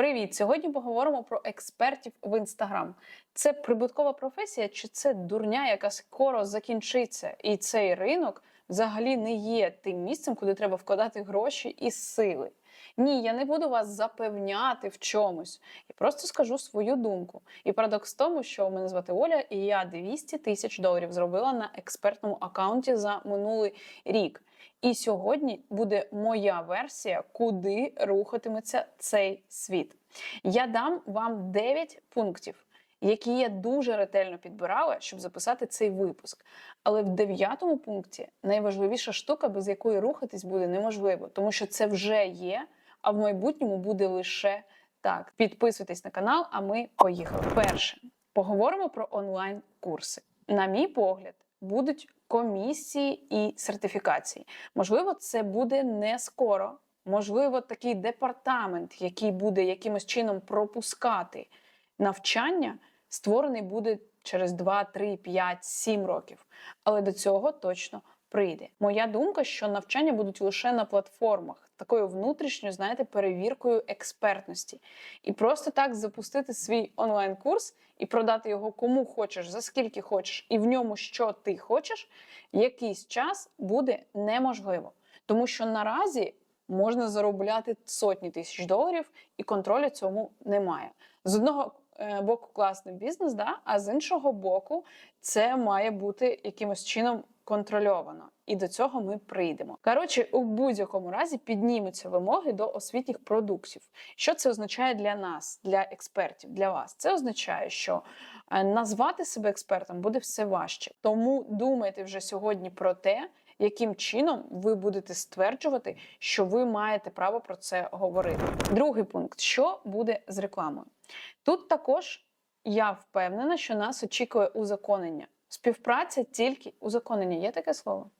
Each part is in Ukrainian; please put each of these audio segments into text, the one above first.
Привіт! Сьогодні поговоримо про експертів в інстаграм. Це прибуткова професія, чи це дурня, яка скоро закінчиться, і цей ринок взагалі не є тим місцем, куди треба вкладати гроші і сили. Ні, я не буду вас запевняти в чомусь. Я просто скажу свою думку. І парадокс в тому, що мене звати Оля, і я 200 тисяч доларів зробила на експертному аккаунті за минулий рік. І сьогодні буде моя версія, куди рухатиметься цей світ. Я дам вам 9 пунктів, які я дуже ретельно підбирала, щоб записати цей випуск. Але в дев'ятому пункті найважливіша штука, без якої рухатись буде неможливо, тому що це вже є, а в майбутньому буде лише так. Підписуйтесь на канал, а ми поїхали. Перше, поговоримо про онлайн-курси. На мій погляд, будуть комісії і сертифікації. Можливо, це буде не скоро. Можливо, такий департамент, який буде якимось чином пропускати навчання, створений буде через 2, 3, 5, 7 років. Але до цього точно прийде. Моя думка, що навчання будуть лише на платформах, такою внутрішньою, знаєте, перевіркою експертності. І просто так запустити свій онлайн-курс і продати його кому хочеш, за скільки хочеш, і в ньому що ти хочеш, якийсь час буде неможливо. Тому що наразі можна заробляти сотні тисяч доларів, і контролю цьому немає. З одного е, боку, класний бізнес, да? а з іншого боку, це має бути якимось чином контрольовано. І до цього ми прийдемо. Коротше, у будь-якому разі піднімуться вимоги до освітніх продуктів. Що це означає для нас, для експертів, для вас? Це означає, що е, назвати себе експертом буде все важче. Тому думайте вже сьогодні про те, яким чином ви будете стверджувати, що ви маєте право про це говорити. Другий пункт: що буде з рекламою? Тут також я впевнена, що нас очікує узаконення. Співпраця тільки узаконення. Є таке слово?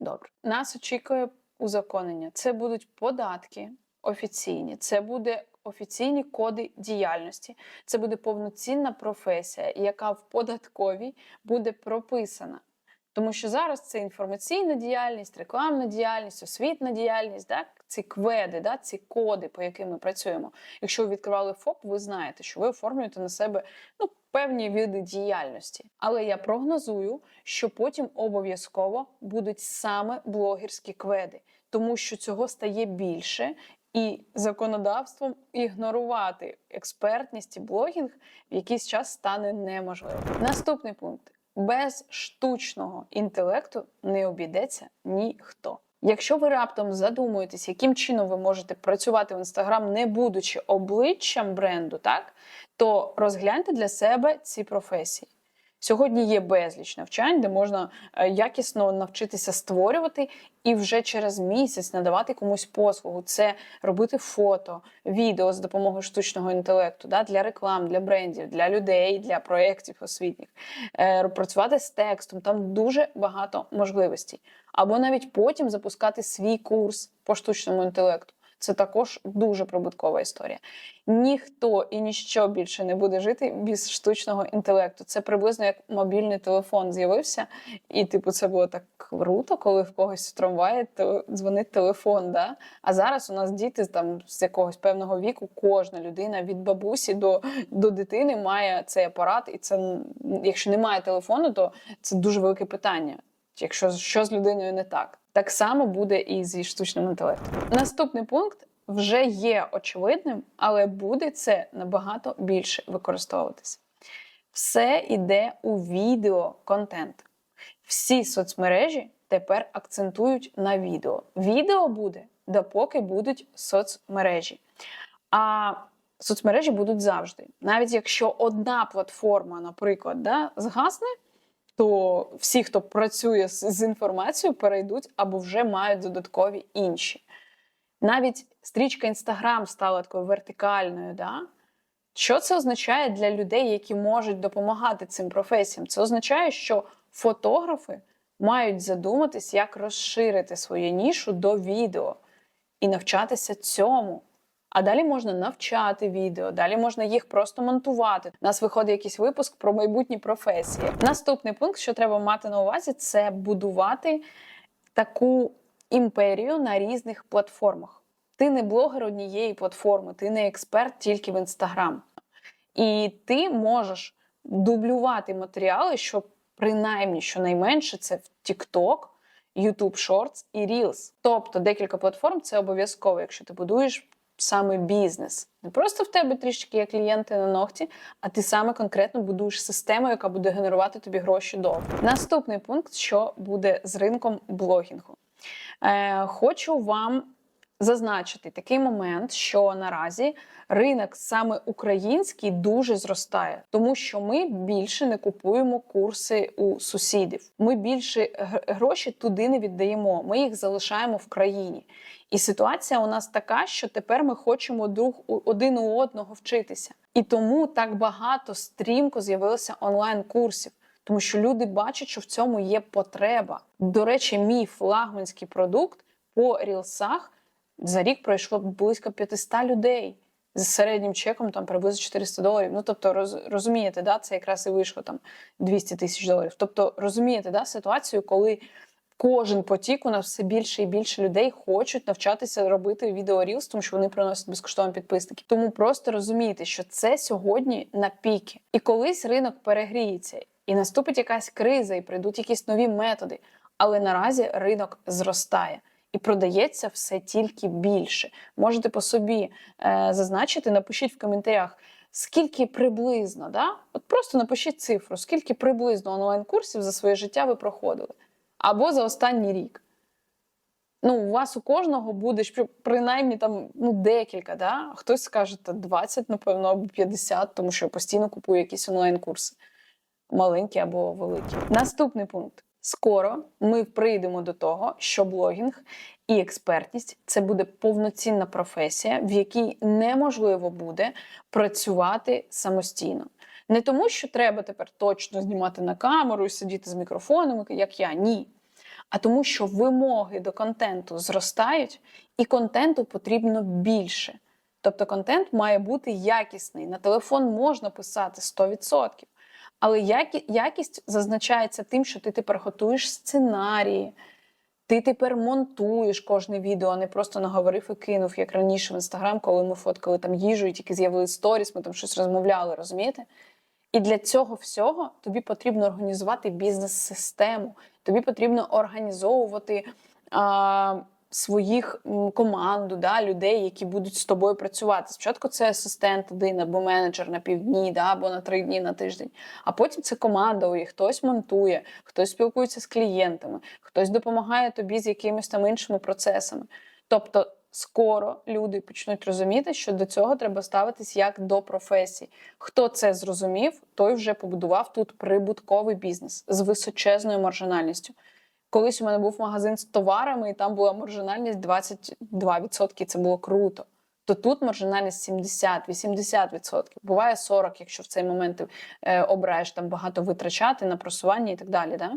Добре. Нас очікує узаконення. Це будуть податки офіційні, це буде офіційні коди діяльності, це буде повноцінна професія, яка в податковій буде прописана. Тому що зараз це інформаційна діяльність, рекламна діяльність, освітна діяльність, так? ці кведи, да? ці коди, по яким ми працюємо. Якщо ви відкривали ФОП, ви знаєте, що ви оформлюєте на себе ну, певні види діяльності. Але я прогнозую, що потім обов'язково будуть саме блогерські кведи, тому що цього стає більше. І законодавством ігнорувати експертність і блогінг в якийсь час стане неможливо. Наступний пункт без штучного інтелекту не обійдеться ніхто. Якщо ви раптом задумуєтесь, яким чином ви можете працювати в інстаграм, не будучи обличчям бренду, так то розгляньте для себе ці професії. Сьогодні є безліч навчань, де можна е, якісно навчитися створювати і вже через місяць надавати комусь послугу. Це робити фото, відео з допомогою штучного інтелекту да, для реклам, для брендів, для людей, для проєктів освітніх, е, працювати з текстом. Там дуже багато можливостей. Або навіть потім запускати свій курс по штучному інтелекту. Це також дуже прибуткова історія. Ніхто і ніщо більше не буде жити без штучного інтелекту. Це приблизно як мобільний телефон з'явився, і типу це було так круто, коли в когось в трамваї дзвонить телефон. Да? А зараз у нас діти там з якогось певного віку, кожна людина від бабусі до до дитини має цей апарат, і це якщо немає телефону, то це дуже велике питання. Якщо що з людиною не так. Так само буде і зі штучним інтелектом. Наступний пункт вже є очевидним, але буде це набагато більше використовуватися. Все йде у відеоконтент. Всі соцмережі тепер акцентують на відео. Відео буде допоки будуть соцмережі. А соцмережі будуть завжди. Навіть якщо одна платформа, наприклад, да, згасне то всі, хто працює з інформацією, перейдуть або вже мають додаткові інші. Навіть стрічка Інстаграм стала такою вертикальною. Да? Що це означає для людей, які можуть допомагати цим професіям? Це означає, що фотографи мають задуматись, як розширити свою нішу до відео і навчатися цьому. А далі можна навчати відео, далі можна їх просто монтувати. У нас виходить якийсь випуск про майбутні професії. Наступний пункт, що треба мати на увазі, це будувати таку імперію на різних платформах. Ти не блогер однієї платформи, ти не експерт тільки в Інстаграм. І ти можеш дублювати матеріали, що принаймні щонайменше це в TikTok, YouTube Shorts і Reels. Тобто декілька платформ це обов'язково, якщо ти будуєш саме бізнес. Не просто в тебе трішки є клієнти на ногті, а ти саме конкретно будуєш систему, яка буде генерувати тобі гроші довго. Наступний пункт, що буде з ринком блогінгу. Е, хочу вам зазначити такий момент, що наразі ринок саме український дуже зростає, тому що ми більше не купуємо курси у сусідів. Ми більше гроші туди не віддаємо. Ми їх залишаємо в країні. І ситуація у нас така, що тепер ми хочемо друг один у одного вчитися. І тому так багато стрімко з'явилося онлайн-курсів. Тому що люди бачать, що в цьому є потреба. До речі, мій флагманський продукт по рілсах за рік пройшло близько 500 людей з середнім чеком там приблизно 400 доларів. Ну тобто, роз, розумієте, да, це якраз і вийшло там 200 тисяч доларів. Тобто, розумієте, да, ситуацію, коли кожен потік у нас все більше і більше людей хочуть навчатися робити відеорілс, тому що вони приносять безкоштовні підписники. Тому просто розумійте, що це сьогодні на піки, і колись ринок перегріється, і наступить якась криза, і прийдуть якісь нові методи. Але наразі ринок зростає. І продається все тільки більше. Можете по собі е, зазначити, напишіть в коментарях, скільки приблизно, да? От просто напишіть цифру, скільки приблизно онлайн-курсів за своє життя ви проходили, або за останній рік. Ну, у вас у кожного буде принаймні там ну, декілька, да? хтось скаже та 20, напевно, або 50, тому що я постійно купує якісь онлайн-курси, маленькі або великі. Наступний пункт. Скоро ми прийдемо до того, що блогінг і експертність це буде повноцінна професія, в якій неможливо буде працювати самостійно. Не тому, що треба тепер точно знімати на камеру і сидіти з мікрофоном, як я, ні. А тому, що вимоги до контенту зростають, і контенту потрібно більше. Тобто контент має бути якісний. На телефон можна писати 100%. Але якість зазначається тим, що ти тепер готуєш сценарії, ти тепер монтуєш кожне відео, а не просто наговорив і кинув, як раніше в інстаграм, коли ми фоткали там їжу і тільки з'явились сторіс, ми там щось розмовляли, розумієте? І для цього всього тобі потрібно організувати бізнес-систему, тобі потрібно організовувати своїх команду, да, людей, які будуть з тобою працювати. Спочатку це асистент один або менеджер на півдні, да, або на три дні на тиждень. А потім це команда, у хтось монтує, хтось спілкується з клієнтами, хтось допомагає тобі з якимись там іншими процесами. Тобто скоро люди почнуть розуміти, що до цього треба ставитись як до професії. Хто це зрозумів, той вже побудував тут прибутковий бізнес з височезною маржинальністю. Колись у мене був магазин з товарами, і там була маржинальність 22%. Це було круто. То тут маржинальність 70-80%. Буває 40%, якщо в цей момент ти е, обираєш там багато витрачати на просування і так далі. Да?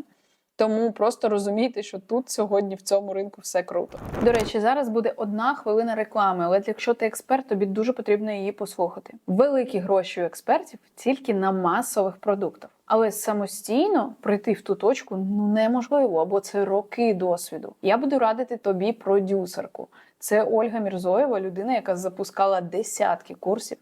Тому просто розумійте, що тут сьогодні в цьому ринку все круто. До речі, зараз буде одна хвилина реклами, але якщо ти експерт, тобі дуже потрібно її послухати. Великі гроші у експертів тільки на масових продуктах. Але самостійно прийти в ту точку ну неможливо, або це роки досвіду. Я буду радити тобі продюсерку. Це Ольга Мірзоєва, людина, яка запускала десятки курсів,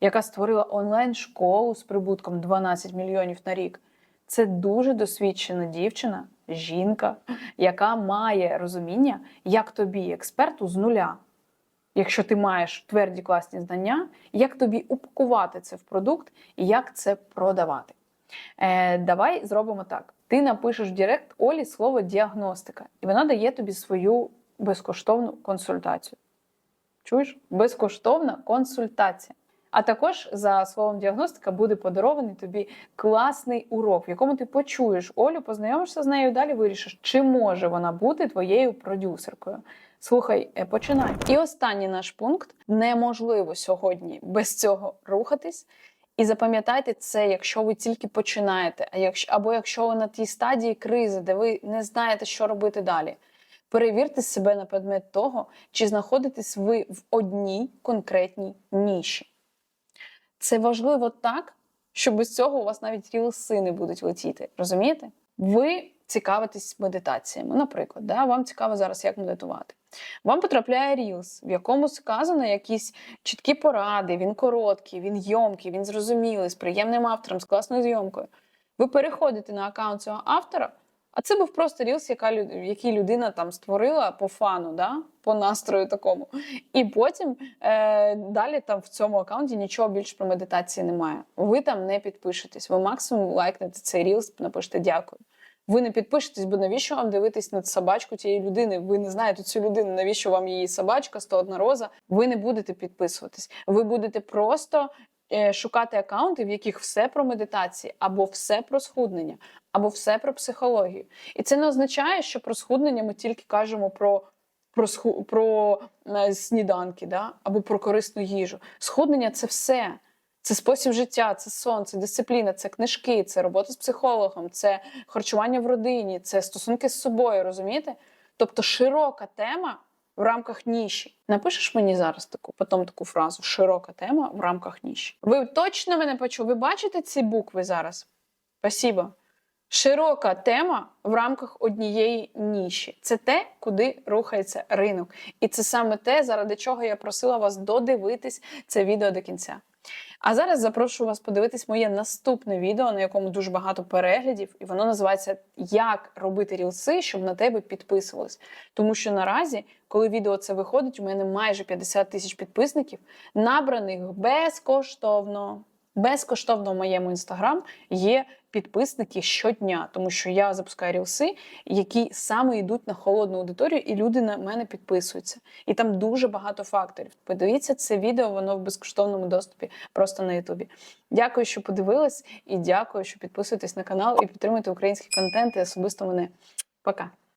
яка створила онлайн-школу з прибутком 12 мільйонів на рік. Це дуже досвідчена дівчина, жінка, яка має розуміння, як тобі, експерту, з нуля. Якщо ти маєш тверді класні знання, як тобі упакувати це в продукт і як це продавати. Е, давай зробимо так: ти напишеш в Директ Олі слово діагностика, і вона дає тобі свою безкоштовну консультацію. Чуєш? Безкоштовна консультація. А також за словом діагностика буде подарований тобі класний урок, в якому ти почуєш Олю, познайомишся з нею, далі вирішиш, чи може вона бути твоєю продюсеркою. Слухай, е, починай. І останній наш пункт: неможливо сьогодні без цього рухатись. І запам'ятайте це, якщо ви тільки починаєте, а якщо або якщо ви на тій стадії кризи, де ви не знаєте, що робити далі. Перевірте себе на предмет того, чи знаходитесь ви в одній конкретній ніші. Це важливо так, що без цього у вас навіть рілси не будуть летіти. Розумієте? Ви цікавитесь медитаціями. Наприклад, да, вам цікаво зараз, як медитувати. Вам потрапляє Reels, в якому сказано якісь чіткі поради, він короткий, він йомкий, він зрозумілий, з приємним автором, з класною зйомкою. Ви переходите на аккаунт цього автора, а це був просто Reels, яка, який людина там створила по фану, да? по настрою такому. І потім е, далі там в цьому аккаунті нічого більше про медитації немає. Ви там не підпишетесь. Ви максимум лайкнете цей Reels, напишете дякую. Ви не підпишетесь, бо навіщо вам дивитись на собачку тієї людини? Ви не знаєте цю людину, навіщо вам її собачка, 101 роза. Ви не будете підписуватись. Ви будете просто е, шукати акаунти, в яких все про медитації, або все про схуднення, або все про психологію. І це не означає, що про схуднення ми тільки кажемо про. Про, сху... про е, сніданки, да? або про корисну їжу. Схуднення це все. Це спосіб життя, це сон, це дисципліна, це книжки, це робота з психологом, це харчування в родині, це стосунки з собою, розумієте? Тобто широка тема в рамках ніші. Напишеш мені зараз таку, потім таку фразу широка тема в рамках ніші. Ви точно мене почули? Ви бачите ці букви зараз? Спасибо. Широка тема в рамках однієї ніші. Це те, куди рухається ринок. І це саме те, заради чого я просила вас додивитись це відео до кінця. А зараз запрошую вас подивитись моє наступне відео, на якому дуже багато переглядів, і воно називається Як робити рілси, щоб на тебе підписувались. Тому що наразі, коли відео це виходить, у мене майже 50 тисяч підписників, набраних безкоштовно. Безкоштовно в моєму інстаграм є підписники щодня, тому що я запускаю рілси, які саме йдуть на холодну аудиторію, і люди на мене підписуються. І там дуже багато факторів. Подивіться це відео, воно в безкоштовному доступі просто на Ютубі. Дякую, що подивились, і дякую, що підписуєтесь на канал і підтримуєте український контент і особисто мене. Пока.